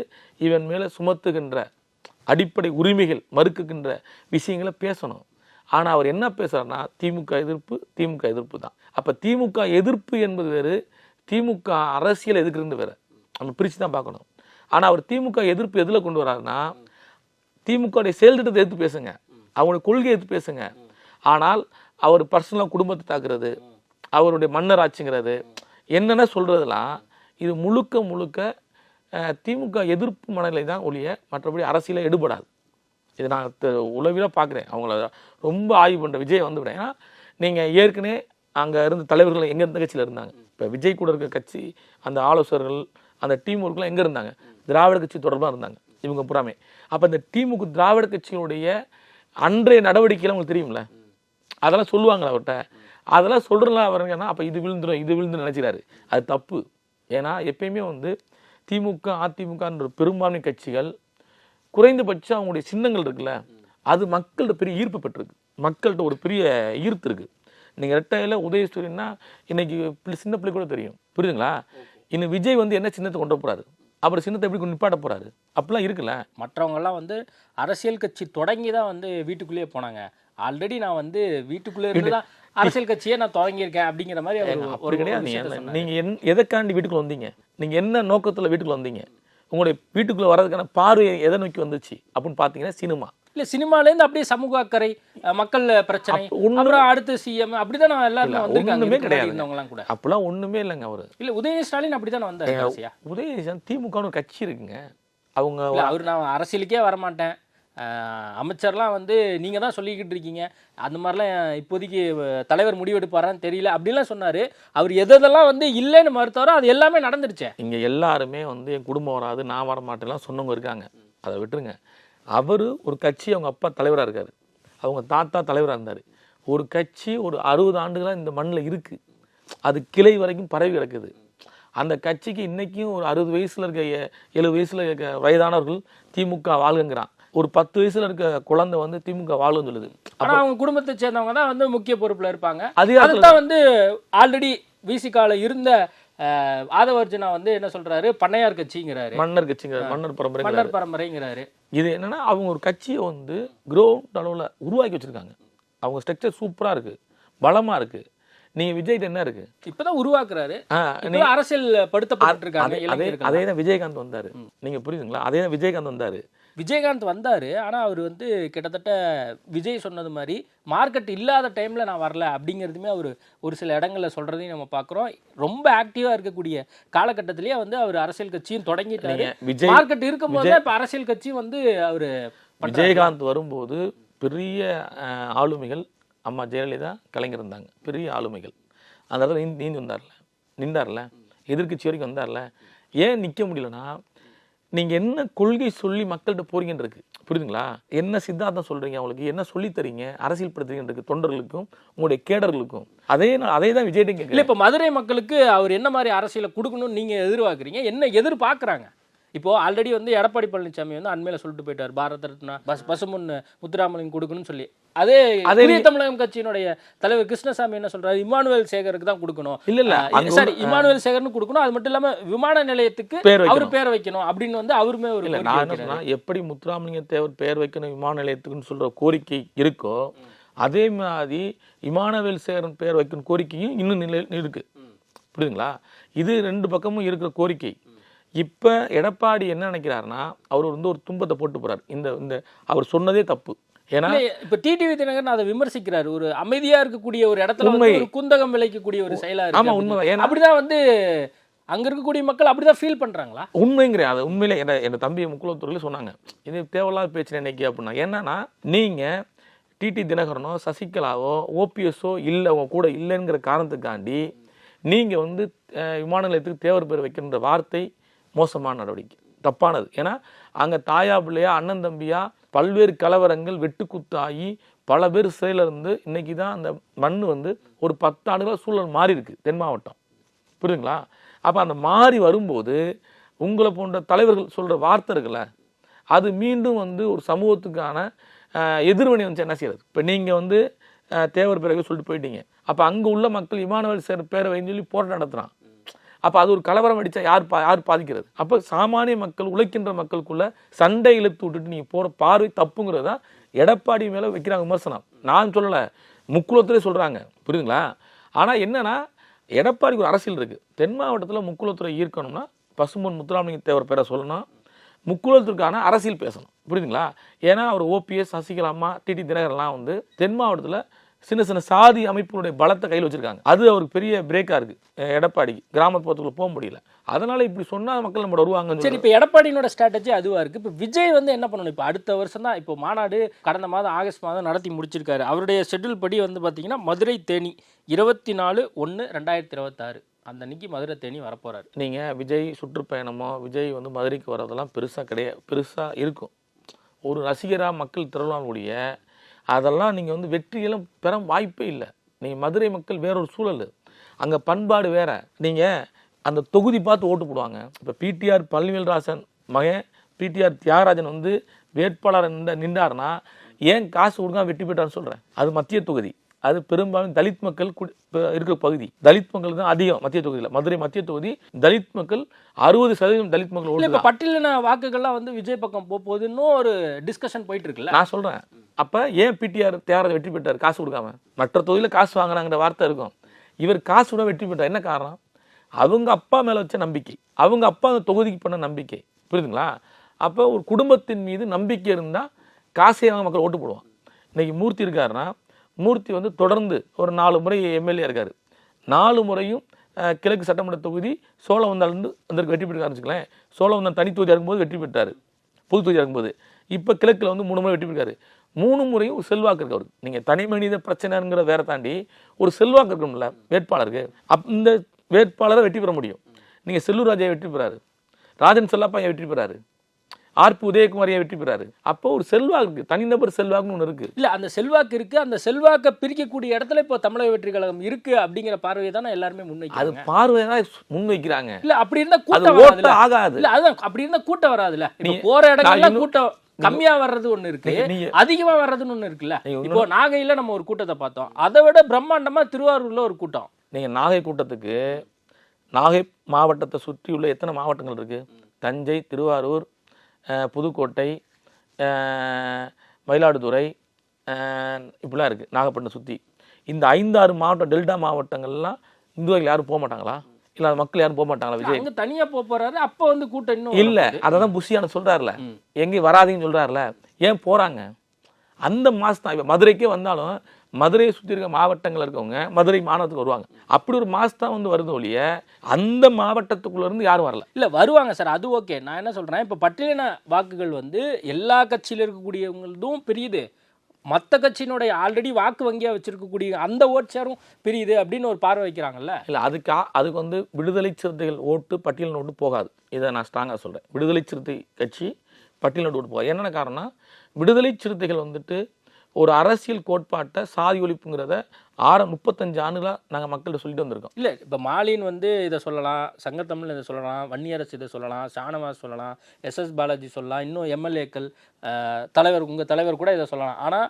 இவன் மேலே சுமத்துகின்ற அடிப்படை உரிமைகள் மறுக்குகின்ற விஷயங்களை பேசணும். ஆனால் அவர் என்ன பேசுறாருன்னா திமுக எதிர்ப்பு திமுக எதிர்ப்பு தான். அப்போ திமுக எதிர்ப்பு என்பது வேறு திமுக அரசியல் எதிர்க்கிறது வேறு. நம்ம பிரித்து தான் பார்க்கணும். ஆனால் அவர் திமுக எதிர்ப்பு எதில் கொண்டு வராருன்னா திமுகவுடைய செயல் திட்டத்தை எடுத்து பேசுங்க. அவங்களுடைய கொள்கையை எடுத்து பேசுங்க. ஆனால் அவர் பர்சனலாக குடும்பத்தை தாக்குறது அவருடைய மன்னர் ஆட்சிங்கிறது என்னென்ன சொல்கிறதுலாம் இது முழுக்க முழுக்க திமுக எதிர்ப்பு மனநிலை தான் ஒழிய மற்றபடி அரசியலில் எடுபடாது இது நான் உளவில பார்க்குறேன். அவங்கள ரொம்ப ஆய்வு பண்ணுற விஜய் வந்து விட ஏன்னா நீங்கள் ஏற்கனவே அங்கே இருந்த தலைவர்கள் எங்கே இருந்த கட்சியில் இருந்தாங்க. இப்போ விஜய் கூட இருக்க கட்சி அந்த ஆலோசகர்கள் அந்த டீம் ஒர்க்லாம் எங்கே இருந்தாங்க? திராவிட கட்சி தொடர்பாக இருந்தாங்க. இவங்க புறாமே. அப்போ இந்த டீமுக்கு திராவிட கட்சியினுடைய அன்றைய நடவடிக்கையில் உங்களுக்கு தெரியும்ல? அதெல்லாம் சொல்லுவாங்களா அவர்கிட்ட? அதெல்லாம் சொல்கிறலாம் அவருங்கன்னா அப்போ இது விழுந்துடும் இது விழுந்து நினச்சிக்கிறாரு. அது தப்பு. ஏன்னா எப்பயுமே வந்து திமுக அதிமுகன்ற பெரும்பான்மை கட்சிகள் குறைந்தபட்சம் அவங்களுடைய சின்னங்கள் இருக்குல்ல அது மக்கள்கிட்ட பெரிய ஈர்ப்பு பெற்றிருக்கு. மக்கள்கிட்ட ஒரு பெரிய ஈர்த்து இருக்கு. நீங்கள் ரெட்டையில் உதயசூரியன்னா இன்னைக்கு சின்ன பிள்ளை கூட தெரியும். புரியுதுங்களா? இன்னும் விஜய் வந்து என்ன சின்னத்தை கொண்டு போறாரு? அப்புறம் சின்னத்தை எப்படி கொண்டு நிப்பாட்ட போறாரு? அப்படிலாம் இருக்குல்ல. மற்றவங்கெல்லாம் வந்து அரசியல் கட்சி தொடங்கி தான் வந்து வீட்டுக்குள்ளேயே போனாங்க. ஆல்ரெடி நான் வந்து வீட்டுக்குள்ளே இருந்து தான் அரசியல் கட்சியே நான் தொடங்கியிருக்கேன் அப்படிங்கிற மாதிரி ஒரு- கிடையாது விஷயத்த நீங்க சொன்னாரு. நீங்க என் எதைக்காண்டி வீட்டுக்குள்ள வந்தீங்க? நீங்க என்ன நோக்கத்துல வீட்டுக்குள்ள வந்தீங்க? உங்களுடைய வீட்டுக்குள்ள வர்றதுக்கான பார்வை எதை நோக்கி வந்துச்சு அப்படின்னு பாத்தீங்கன்னா சினிமா. இல்ல சினிமாலேருந்து அப்படியே சமூக அக்கறை மக்கள் பிரச்சனை அப்புறம் அடுத்து சிஎம் அப்படிதான் நான் எல்லாருமே முன்னாடி கிடையாது. இருந்தவங்கலாம் கூட. அப்பெல்லாம் ஒண்ணுமே இல்லைங்க அவரு. இல்ல உதயநிதி ஸ்டாலின் அப்படித்தானே வந்தாரு கடைசியா? உதயநிதி திமுக ஒரு கட்சி இருக்குங்க. அவங்க அவர் நான் அரசியலுக்கே வரமாட்டேன். அமைச்சர்லாம் வந்து நீங்கள் தான் சொல்லிக்கிட்டு இருக்கீங்க. அந்த மாதிரிலாம் இப்போதைக்கு தலைவர் முடிவெடுப்பாரான்னு தெரியல. அப்படிலாம் சொன்னார். அவர் எதெல்லாம் வந்து இல்லைன்னு மறுத்தாரோ அது எல்லாமே நடந்துருச்சே. இங்கே எல்லாருமே வந்து என் குடும்பம் வராது நான் வர சொன்னவங்க இருக்காங்க. அதை விட்டுருங்க. அவர் ஒரு கட்சி அவங்க அப்பா தலைவராக இருக்கார். அவங்க தாத்தா தலைவராக இருந்தார். ஒரு கட்சி ஒரு அறுபது ஆண்டுகளாக இந்த மண்ணில் இருக்குது அது கிளை வரைக்கும் பரவி கிடக்குது. அந்த கட்சிக்கு இன்றைக்கும் ஒரு அறுபது வயசில் இருக்க எ- எழுபது வயசில் இருக்க வயதானவர்கள் திமுக வாழ்கங்கிறான் ஒரு பத்து வயசுல இருக்க குழந்தை வந்து திமுக வாழுன்னு சொல்லுது. ஆனா அவங்க குடும்பத்தை சேர்ந்தவங்க தான் வந்து முக்கிய பொறுப்புல இருப்பாங்க. அதுதான் வந்து ஆல்ரெடி விசிகால இருந்த ஆதவர்ஜுனா வந்து என்ன சொல்றாரு? பண்ணையார் கட்சிங்கிறாரு. மன்னர் கட்சிங்கிற மன்னர் பரம்பரை மன்னர் பரம்பரைங்கிறாரு. இது என்னன்னா அவங்க ஒரு கட்சியை வந்து கிரவுண்ட் அளவில் உருவாக்கி வச்சிருக்காங்க. அவங்க ஸ்ட்ரக்சர் சூப்பரா இருக்கு பலமா இருக்கு. நீங்க விஜய்கிட்ட என்ன இருக்கு? இப்பதான் உருவாக்குறாரு. அரசியல் படுத்தப்பட்டு இருக்காங்க அதே அதே இளைஞர்கள் அதே தான் விஜயகாந்த் வந்தாரு. நீங்க புரியுதுங்களா? அதே தான் விஜயகாந்த் வந்தாரு. விஜயகாந்த் வந்தாரு ஆனா அவர் வந்து கிட்டத்தட்ட விஜய் சொன்னது மாதிரி மார்க்கெட் இல்லாத டைம்ல நான் வரல அப்படிங்கிறதுமே அவர் ஒரு சில இடங்கள்ல சொல்றதையும் நம்ம பார்க்குறோம் ரொம்ப ஆக்டிவா இருக்கக்கூடிய காலகட்டத்திலேயே வந்து அவர் அரசியல் கட்சியும் தொடங்கிட்டாரு. விஜய் மார்க்கெட் இருக்கும்போது இப்ப அரசியல் கட்சியும் வந்து அவரு. விஜயகாந்த் வரும்போது பெரிய ஆளுமைகள் அம்மா ஜெயலலிதா கலைஞர் இருந்தாங்க பெரிய ஆளுமைகள். அந்த இடத்துல நீந்தி வந்தார்ல நின்றார்ல எதிர்க்கட்சி வரைக்கும் வந்தார்ல? ஏன் நிற்க முடியலன்னா நீங்கள் என்ன கொள்கை சொல்லி மக்கள்கிட்ட போகிறீங்கன்னு இருக்குது புரியுதுங்களா? என்ன சித்தாந்தம் சொல்கிறீங்க அவங்களுக்கு? என்ன சொல்லி தரீங்க? அரசியல் படுத்துறீங்கன்னு தொண்டர்களுக்கும் உங்களுடைய கேடர்களுக்கும். அதே நான் அதே தான் விஜய் இல்ல இல்லை இப்போ மதுரை மக்களுக்கு அவர் என்ன மாதிரி அரசியலை கொடுக்கணும்னு நீங்கள் எதிர்பார்க்குறீங்க? என்ன எதிர்பார்க்குறாங்க? இப்போ ஆல்ரெடி வந்து எடப்பாடி பழனிசாமி வந்து அண்மையில் சொல்லிட்டு போயிட்டார். பாரத ரத்னா பஸ் பசுமுன் முத்துராமலிங்க கொடுக்கணும்னு சொல்லி. அதே அதே தமிழகம் கட்சியினுடைய தலைவர் கிருஷ்ணசாமி என்ன சொல்றாரு? இமானுவேல் சேகருக்கு தான் கொடுக்கணும். இல்ல இல்ல. சாரி இமானுவேல் சேகர்னு கொடுக்கணும். அது மட்டும் இல்லாம விமான நிலையத்துக்கு பேர். அவர் பேரை வைக்கணும் அப்படின்னு வந்து அவருமே ஒரு நான் எப்படி முத்துராமலிங்க தேவர் பெயர் வைக்கணும் விமான நிலையத்துக்குன்னு சொல்ற கோரிக்கை இருக்கோ அதே மாதிரி இமானவேல் சேகரன் பெயர் வைக்கணும் கோரிக்கையும் இன்னும் நிலை இருக்கு. புரியுதுங்களா? இது ரெண்டு பக்கமும் இருக்கிற கோரிக்கை. இப்ப எடப்பாடி என்ன நினைக்கிறாருன்னா அவர் வந்து ஒரு துன்பத்தை போட்டு போறாரு. இந்த இந்த அவர் சொன்னதே தப்பு. ஏன்னா இப்ப டிடிவி தினகரன் அதை விமர்சிக்கிறாரு. ஒரு அமைதியா இருக்கக்கூடிய ஒரு இடத்துல உண்மை. ஒரு குந்தகம் விளைக்கக்கூடிய ஒரு செயலா இருக்கு ஆமா அப்படின்னு. உண்மைதான். ஏன்னா அப்படிதான் வந்து அங்க இருக்கக்கூடிய மக்கள் அப்படிதான் ஃபீல் பண்றாங்களா? உண்மைங்கிறேன். அது உண்மையிலே என்ன என் தம்பி முக்குலத்துறையில சொன்னாங்க. இது தேவையில்லாத பேச்சு இன்னைக்கு அப்படின்னா என்னன்னா நீங்க டிடி தினகரனோ சசிகலாவோ ஓபிஎஸ்ஓ இல்லை உங்க கூட இல்லைங்கிற காரணத்துக்காண்டி நீங்க வந்து விமான நிலையத்துக்கு தேவர் பேர் வைக்கின்ற வார்த்தை மோசமான நடவடிக்கை. தப்பானது. ஏன்னா அங்க தாயா பிள்ளையா அண்ணன் தம்பியா பல்வேறு கலவரங்கள் வெட்டுக்குத்தாகி பல பேர் சிறையில் இருந்து தான் அந்த மண் வந்து ஒரு பத்து ஆண்டுகளாக சூழல் மாறி இருக்கு தென் மாவட்டம். புரியுதுங்களா? அப்போ அந்த மாறி வரும்போது உங்களை போன்ற தலைவர்கள் சொல்கிற வார்த்தை இருக்குல்ல அது மீண்டும் வந்து ஒரு சமூகத்துக்கான எதிர்வினை வந்து என்ன செய்யறது? இப்போ நீங்கள் வந்து தேவர் பிறகு சொல்லிட்டு போயிட்டீங்க. அப்போ அங்கே உள்ள மக்கள் இமானுவல் சேர் பேரவைன்னு சொல்லி போராட்டம் நடத்துகிறான் அப்போ அது ஒரு கலவரம் அடித்தா யார் பா யார் பாதிக்கிறது? அப்போ சாமானிய மக்கள் உழைக்கின்ற மக்களுக்குள்ள சண்டை இழுத்து விட்டுட்டு நீங்கள் போகிற பார்வை தப்புங்கிறது தான் எடப்பாடி மேலே வைக்கிறாங்க விமர்சனம். நான் சொல்லலை. முக்குளத்திலே சொல்கிறாங்க புரியுதுங்களா? ஆனால் என்னென்னா எடப்பாடிக்கு ஒரு அரசியல் இருக்குது தென் மாவட்டத்தில் முக்குளத்துறை ஈர்க்கணும்னா பசும்பொன் முத்துராமலிங்க தேவர் பேரை சொல்லணும். முக்குளத்திற்கான அரசியல் பேசணும். புரியுதுங்களா? ஏன்னா அவர் ஓபிஎஸ் சசிகலா அம்மா டிடி தினகர்லாம் வந்து தென் மாவட்டத்தில் சின்ன சின்ன சாதி அமைப்புகளுடைய பலத்தை கையில் வச்சிருக்காங்க. அது அவருக்கு பெரிய பிரேக்காக இருக்குது எடப்பாடிக்கு. கிராமப்புறத்துக்குள்ள போக முடியல. அதனால இப்படி சொன்னால் மக்கள் நம்ம வருவாங்கன்னு சரி இப்போ எடப்பாடியினோட ஸ்ட்ராட்டஜி அதுவா இருக்கு. இப்போ விஜய் வந்து என்ன பண்ணணும்? இப்போ அடுத்த வருஷம் தான் இப்போ மாநாடு கடந்த மாதம் ஆகஸ்ட் மாதம் நடத்தி முடிச்சிருக்காரு. அவருடைய ஷெட்யூல் படி வந்து பார்த்தீங்கன்னா மதுரை தேனி இருபத்தி நாலு ஒன்று ரெண்டாயிரத்தி இருபத்தாறு. அந்த அன்னைக்கு மதுரை தேனி வரப்போறாரு. நீங்கள் விஜய் சுற்றுப்பயணமோ விஜய் வந்து மதுரைக்கு வர்றதெல்லாம் பெருசாக கிடையாது பெருசாக இருக்கும். ஒரு ரசிகராக மக்கள் திரளானுடைய அதெல்லாம் நீங்கள் வந்து வெற்றியெல்லாம் பெற வாய்ப்பே இல்லை. நீங்கள் மதுரை மக்கள் வேறொரு சூழல். அங்கே பண்பாடு வேற. நீங்கள் அந்த தொகுதி பார்த்து ஓட்டு போடுவாங்க. இப்போ பிடிஆர் பழனிவேல்ராசன் மகன் பிடிஆர் தியாகராஜன் வந்து வேட்பாளர் நின்ற நின்றாருன்னா ஏன் காசு கொடுக்காம வெற்றி பெற்றான்னு சொல்கிறேன் அது மத்திய தொகுதி. அது பெரும்பாலும் தலித் மக்கள் இருக்கிற பகுதி. தலித் மக்கள் தான் அதிகம் மத்திய தொகுதியில். மதுரை மத்திய தொகுதி தலித் மக்கள் அறுபது சதவீதம் தலித் மக்கள் ஓட்டு பட்டியலின வாக்குகள்லாம் வந்து விஜய் பக்கம் போக போகுதுன்னு ஒரு டிஸ்கஷன் போயிட்டு இருக்குல்ல? நான் சொல்றேன். அப்ப ஏன் பிடிஆர் தியாகராஜ வெற்றி பெற்றார்? காசு கொடுக்காம. மற்ற தொகுதியில காசு வாங்குறாங்கிற வார்த்தை இருக்கும். இவர் காசு கூட வெற்றி பெற்றார். என்ன காரணம்? அவங்க அப்பா மேல வச்ச நம்பிக்கை. அவங்க அப்பா அந்த தொகுதிக்கு பண்ண நம்பிக்கை. புரியுதுங்களா? அப்போ ஒரு குடும்பத்தின் மீது நம்பிக்கை இருந்தா காசே வாங்க மக்கள் ஓட்டு போடுவான் இன்னைக்கு மூர்த்தி இருக்காருன்னா மூர்த்தி வந்து தொடர்ந்து ஒரு நாலு முறை எம்எல்ஏ இருக்கார். நாலு முறையும் கிழக்கு சட்டமன்ற தொகுதி சோழவந்தாலேருந்து அந்த வெற்றி பெற்று ஆரம்பிச்சுக்கலாம் சோழவந்தான் தனி தொகுதியாக இருக்கும்போது வெற்றி பெற்றார். புது தொகுதியாக இருக்கும்போது. இப்போ கிழக்கில் வந்து மூணு முறை வெற்றி பெற்றார். மூணு முறையும் ஒரு செல்வாக்கு இருக்கு அவருக்கு. நீங்கள் தனி மனித பிரச்சனைங்கிற வேற தாண்டி ஒரு செல்வாக்கு இருக்கணும்ல வேட்பாளருக்கு. அப் இந்த வேட்பாளரை வெற்றி பெற முடியும். நீங்கள் செல்லூர் ராஜா வெற்றி பெறாரு. ராஜன் செல்லப்பா வெற்றி பெறாரு? ஆர்பி உதயகுமாரியா வெற்றி பெறாரு. அப்போ ஒரு செல்வாக்கு தனிநபர் செல்வாக்குன்னு ஒன்று இருக்கு. இல்ல அந்த செல்வாக்கு இருக்கு. அந்த செல்வாக்கை பிரிக்கக்கூடிய இடத்துல இப்போ தமிழக வெற்றி கழகம் இருக்கு அப்படிங்கிற பார்வையை தானே எல்லாருமே அது முன்வைக்கிறாங்க. பார்வை தான் முன் வைக்கிறாங்க. இல்ல அப்படி இருந்தா அது கூட்டம் ஆகாது. இல்ல அதான் அப்படி இருந்தா கூட்டம் வராதுல்ல நீ- போற இடங்கள்ல கூட்டம் கம்மியா வர்றது ஒண்ணு இருக்கு. நீங்க- நீங்க- அதிகமா வர்றதுன்னு ஒண்ணு இருக்குல்ல. நீங்க இப்போ நாகையில நம்ம ஒரு கூட்டத்தை பார்த்தோம். அதை விட பிரம்மாண்டமா திருவாரூர்ல ஒரு கூட்டம். நீங்கள் நாகை கூட்டத்துக்கு நாகை மாவட்டத்தை சுற்றியுள்ள எத்தனை மாவட்டங்கள் இருக்கு? தஞ்சை திருவாரூர் புதுக்கோட்டை மயிலாடுதுறை இப்படிலாம் இருக்குது நாகப்பட்டினம் சுற்றி இந்த ஐந்தாறு மாவட்டம் டெல்டா மாவட்டங்கள்லாம் இந்துக்கள் யாரும் போக மாட்டாங்களா? இல்லை மக்கள் யாரும் போக மாட்டாங்களா விஜய்? அங்க தனியா போக போறாரு. அப்ப வந்து கூட்டம் இன்னும் இல்ல அதை தான் புஷியான சொல்றாருல. எங்கேயும் வராதீங்கன்னு சொல்றாருல. ஏன் போறாங்க? அந்த மாசம் தான் இப்போ மதுரைக்கே வந்தாலும் மதுரையை சுற்றி இருக்க மாவட்டங்கள் இருக்கவங்க மதுரை மாநிலத்துக்கு வருவாங்க. அப்படி ஒரு மாசம் தான் வந்து வருது ஒழிய அந்த மாவட்டத்துக்குள்ள இருந்து யாரும் வரல. இல்ல வருவாங்க சார். அது ஓகே நான் என்ன சொல்றேன் இப்ப பட்டியலின வாக்குகள் வந்து எல்லா கட்சியில இருக்கக்கூடியவங்களதும் பிரியுது. மத்த கட்சியினுடைய ஆல்ரெடி வாக்கு வங்கியா வச்சிருக்கக்கூடிய அந்த ஓட் ஷேரும் பிரியுது அப்படின்னு ஒரு பார்வை வைக்கிறாங்கல்ல. இல்ல அதுக்கு ஆ- அதுக்கு வந்து விடுதலை சிறுத்தைகள் ஓட்டு பட்டியல் ஓட்டு போகாது. இதை நான் ஸ்ட்ராங்காக சொல்றேன். விடுதலை சிறுத்தை கட்சி பட்டியல் ஓட்டு போகாது. என்னென்ன காரணம் விடுதலை சிறுத்தைகள் வந்துட்டு ஒரு அரசியல் கோட்பாட்டை சாதி ஒழிப்புங்கிறத ஆற முப்பத்தஞ்சு ஆண்டுகளாக நாங்கள் மக்கள்கிட்ட சொல்லிட்டு வந்திருக்கோம். இல்லை இப்போ மாலின் வந்து இதை சொல்லலாம் சங்கத்தமிழ் இதை சொல்லலாம் வன்னியரசு இதை சொல்லலாம் ஷானவாஸ் சொல்லலாம் எஸ்எஸ் பாலாஜி சொல்லலாம் இன்னும் எம்எல்ஏக்கள் தலைவர் உங்கள் தலைவர் கூட இதை சொல்லலாம். ஆனால்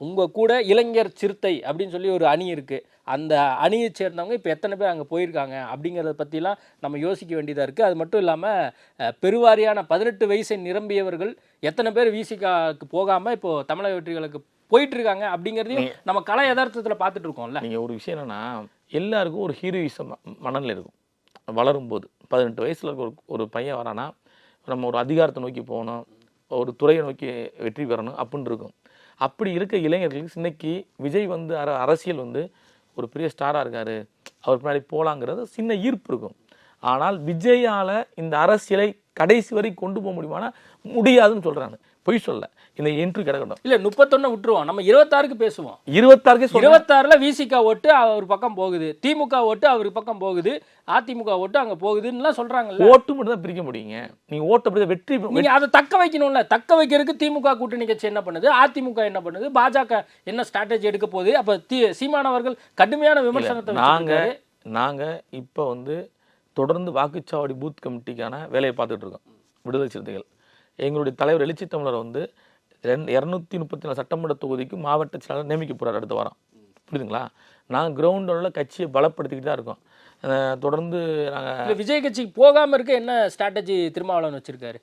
உங்க கூட இளைஞர் சிறுத்தை அப்படின்னு சொல்லி ஒரு அணி இருக்கு. அந்த அணியை சேர்ந்தவங்க இப்போ எத்தனை பேர் அங்கே போயிருக்காங்க அப்படிங்கிறத பற்றிலாம் நம்ம யோசிக்க வேண்டியதாக இருக்குது அது மட்டும் இல்லாமல் பெருவாரியான பதினெட்டு வயசை நிரம்பியவர்கள் எத்தனை பேர் விசிகாக்கு போகாமல் இப்போ தமிழக வெற்றிகளுக்கு போயிட்டு இருக்காங்க அப்படிங்கிறதையும் நம்ம கலை யதார்த்தத்தில் பார்த்துட்டு இருக்கோம்ல. நீங்கள் ஒரு விஷயம் என்னன்னா எல்லாருக்கும் ஒரு ஹீரோயிசம் மனநிலை இருக்கும். வளரும்போது. பதினெட்டு வயசில் ஒரு ஒரு பையன் வரானா நம்ம ஒரு அதிகாரத்தை நோக்கி போகணும் ஒரு துறையை நோக்கி வெற்றி பெறணும் அப்படின்னு இருக்கும். அப்படி இருக்க இளைஞர்களுக்கு இன்னைக்கு விஜய் வந்து அர அரசியல் வந்து ஒரு பெரிய ஸ்டாராக இருக்கார். அவர் பின்னாடி போகலாங்கிறது சின்ன ஈர்ப்பு இருக்கும். ஆனால் விஜயால் இந்த அரசியலை கடைசி வரை கொண்டு போக முடியுமானா முடியாதுன்னு சொல்கிறாங்க பொய் சொல்ல. இந்த என்ட்ரி கிடக்கட்டும். இல்ல முப்பத்தொன்னு விட்டுருவோம். நம்ம இருபத்தாறுக்கு பேசுவோம். இருபத்தாறுக்கே இருபத்தாறுல விசிக ஓட்டு அவர் பக்கம் போகுது. திமுக ஓட்டு அவர் பக்கம் போகுது. அதிமுக ஓட்டு அங்க போகுதுன்னுலாம் சொல்றாங்கல்ல. ஓட்டு மட்டும் தான் பிரிக்க முடியுங்க. நீங்க ஓட்டு அப்படி வெற்றி நீங்க அதை தக்க வைக்கணும்ல. தக்க வைக்கிறதுக்கு திமுக கூட்டணி கட்சி என்ன பண்ணுது? அதிமுக என்ன பண்ணுது? பாஜக என்ன ஸ்ட்ராட்டஜி எடுக்க போகுது? அப்ப தி சீமானவர்கள் கடுமையான விமர்சனத்தை நாங்க வச்சிருக்காரு. நாங்க இப்போ வந்து தொடர்ந்து வாக்குச்சாவடி பூத் கமிட்டிக்கான வேலையை பார்த்துட்டு இருக்கோம். விடுதலை சிறுத்தைகள். எங்களுடைய தலைவர் எழுச்சி தமிழர் வந்து ரெண் இரநூத்தி முப்பத்தி நாலு சட்டமன்ற தொகுதிக்கு மாவட்ட செயலாளர் நியமிக்க போகிறார் அடுத்த வாரம். புரியுதுங்களா? நாங்கள் கிரவுண்டோட கட்சியை பலப்படுத்திக்கிட்டு தான் இருக்கோம். தொடர்ந்து நாங்கள் விஜய் கட்சிக்கு போகாமல் இருக்க என்ன ஸ்ட்ராட்டஜி திருமாவளவன் வச்சுருக்காரு?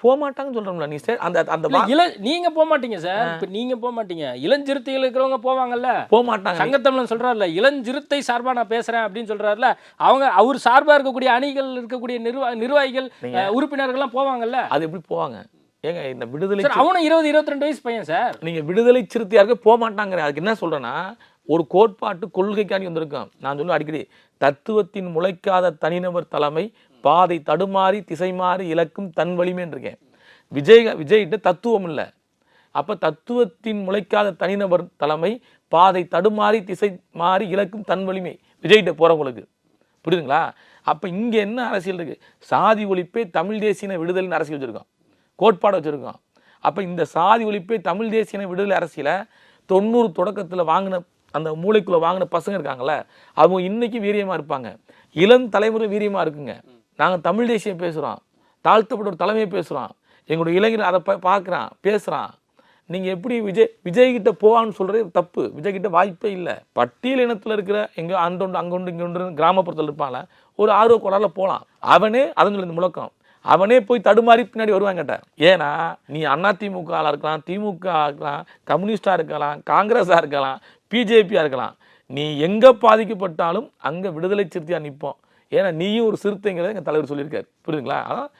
போக மாட்டாங்கன்னு சொல்கிறோம்ல நீ சே- அந்த அந்த இள நீங்க போக மாட்டீங்க சார் இப்ப நீங்க போக மாட்டீங்க இளஞ்சிறுத்தைகள் இருக்கிறவங்க போவாங்கல்ல? போக மாட்டாங்க சங்கத்தமிழன் சொல்றாருல இளஞ்சிறுத்தை சார்பா நான் பேசுறேன் அப்படின்னு சொல்றாருல அவங்க அவர் சார்பா இருக்கக்கூடிய அணிகள் இருக்கக்கூடிய நிர்வா நிர்வாகிகள் உறுப்பினர்கள்லாம் போவாங்கல்ல? அது எப்படி போவாங்க? ஏங்க இந்த விடுதலை சார் அவனும் இருபது இருபத்தி ரெண்டு வயசு பையன் சார். நீங்க விடுதலை சிறுத்தையாக போக மாட்டாங்கிற அதுக்கு என்ன சொல்றேன்னா ஒரு கோட்பாட்டு கொள்கைக்காண்டி வந்திருக்கோம் நான் சொல்லுவேன் அடிக்கடி தத்துவத்தின் முளைக்காத தனிநபர் தலைமை பாதை தடுமாறி திசை மாறி இலக்கும் தன் வலிமைன்னு இருக்கேன் விஜய் விஜய்கிட்ட தத்துவம் இல்லை. அப்போ தத்துவத்தின் முளைக்காத தனிநபர் தலைமை பாதை தடுமாறி திசை மாறி இலக்கும் தன் வலிமை விஜய்கிட்ட போகிறவங்களுக்கு புரியுதுங்களா? அப்போ இங்கே என்ன அரசியல் இருக்கு? சாதி ஒழிப்பே தமிழ் தேசிய விடுதலைன்னு அரசியல் வச்சுருக்கோம் கோட்பாடு வச்சுருக்கோம் அப்போ இந்த சாதி ஒழிப்பே தமிழ் தேசிய விடுதலை அரசியலை தொண்ணூறு தொடக்கத்தில் வாங்கின அந்த மூளைக்குள்ளே வாங்கின பசங்க இருக்காங்கல்ல அவங்க இன்றைக்கி வீரியமாக இருப்பாங்க. இளம் தலைமுறை வீரியமாக இருக்குங்க. நாங்கள் தமிழ் தேசியம் பேசுகிறோம் தாழ்த்தப்பட்ட ஒரு தலைமையை பேசுகிறோம் எங்களுடைய இளைஞர் அதை பார்க்குறான் பேசுகிறான் நீங்கள் எப்படி விஜய் விஜய்கிட்ட போவான்னு சொல்கிறது தப்பு. விஜய்கிட்ட வாய்ப்பே இல்லை. பட்டியல் இனத்தில் இருக்கிற எங்க அண்டொண்டு இங்கே இங்கொண்டு கிராமப்புறத்தில் இருப்பாங்கள ஒரு ஆர்வ கோளாறுல போகலாம் அவனே அதன் சொல்லி இந்த முழக்கம். அவனே போய் தடுமாறி பின்னாடி வருவாங்கிட்ட ஏன்னா நீ அண்ணா திமுக இருக்கலாம் திமுக இருக்கலாம் கம்யூனிஸ்டாக இருக்கலாம் காங்கிரஸாக இருக்கலாம் பிஜேபியாக இருக்கலாம். நீ எங்கே பாதிக்கப்பட்டாலும் அங்கே விடுதலை சிறுத்தையாக நிற்போம் ஏன்னா நீயும் ஒரு சிறுத்தைங்கிறத எங்க தலைவர் சொல்லியிருக்காரு. புரியுதுங்களா? அதான்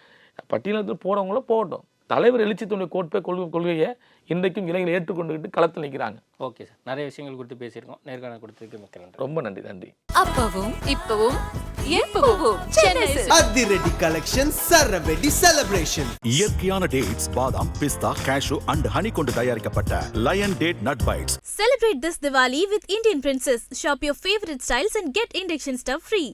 பட்டியலத்தில் போறவங்களும் போகட்டும். தலைவர் எழுச்சி தோண்டிய கோட்பை கொள்கை கொள்கையை இன்றைக்கும் இளைஞர்கள் ஏற்றுக்கொண்டுகிட்டு களத்தில் நிற்கிறாங்க. Okay sir. நிறைய விஷயங்கள் கொடுத்து பேசியிருக்கோம். நேர்காணல் கொடுத்ததுக்கு மிக்க நன்றி. ரொம்ப நன்றி நன்றி. அப்பவும் இப்பவும். அதிரடி கலெக்ஷன் சரவெடி செலிப்ரேஷன் இயற்கையான டேட்ஸ் பாதாம் பிஸ்தா கேஷு அண்ட் ஹனி கொண்டு தயாரிக்கப்பட்ட lion date nut bites this Diwali with Indian Princess. Shop your favorite styles and get induction stuff free.